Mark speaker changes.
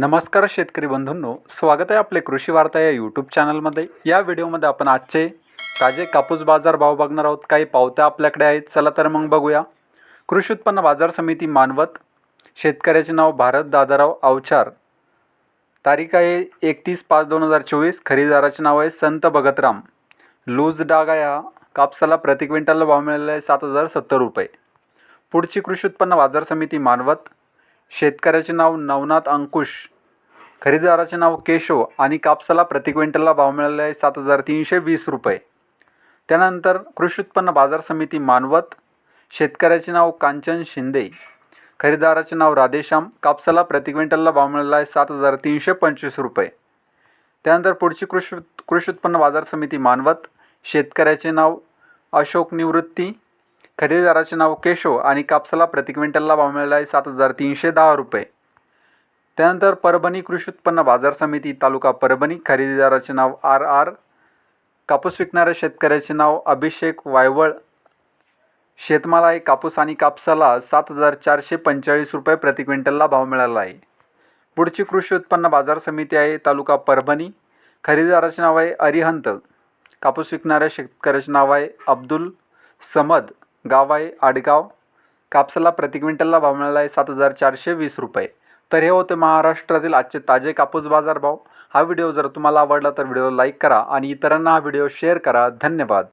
Speaker 1: नमस्कार शेतकरी बंधूंनो स्वागत आहे आपले कृषी वार्ता या यूट्यूब चॅनलमध्ये या व्हिडिओमध्ये आपण आजचे ताजे कापूस बाजार भाव बघणार आहोत. काही पावत्या आपल्याकडे आहेत. चला तर मग बघूया. कृषी उत्पन्न बाजार समिती मानवत. शेतकऱ्याचे नाव भारत दादाराव अवचार. तारीख आहे एकतीस पाच दोन हजार चोवीस. खरेदीदाराचे नाव आहे संत भगतराम. लूज डागा या कापसाला प्रति क्विंटलला भाव मिळालेला आहे सात हजार सत्तर रुपये. पुढची कृषी उत्पन्न बाजार समिती मानवत. शेतकऱ्याचे नाव नवनाथ अंकुश खरेदीदाराचे नाव केशव आणि कापसाला प्रति क्विंटलला भाव मिळाला आहे सात हजार तीनशे वीस रुपये. त्यानंतर कृषी उत्पन्न बाजार समिती मानवत शेतकऱ्याचे नाव कांचन शिंदे खरेदीदाराचे नाव राधेश्याम कापसाला प्रति क्विंटलला भाव मिळाला आहे सात हजार तीनशे पंचवीस रुपये. त्यानंतर पुढची कृषी कृषी उत्पन्न बाजार समिती मानवत शेतकऱ्याचे नाव अशोक निवृत्ती खरेदीदाराचे नाव केशव आणि कापसाला प्रति क्विंटलला भाव मिळाला आहे सात हजार तीनशे दहा रुपये. त्यानंतर परभणी कृषी उत्पन्न बाजार समिती तालुका परभणी खरेदीदाराचे नाव आर आर कापूस विकणाऱ्या शेतकऱ्याचे नाव अभिषेक वायवळ शेतमाल आहे कापूस आणि कापसाला सात हजार चारशे पंचेचाळीस रुपये प्रति क्विंटलला भाव मिळाला आहे. पुढची कृषी उत्पन्न बाजार समिती आहे तालुका परभणी खरेदीदाराचे नाव आहे अरिहंत कापूस विकणाऱ्या शेतकऱ्याचे नाव आहे अब्दुल समद गाव आहे आडगाव. कापसाला प्रति क्विंटलला भाव मिळाला आहे सात हजार चारशे वीस रुपये. तर हे होते महाराष्ट्रातील आजचे ताजे कापूस बाजार भाव हा व्हिडिओ जर तुम्हाला आवडला तर व्हिडिओला लाईक करा आणि इतरांना हा व्हिडिओ शेअर करा. धन्यवाद.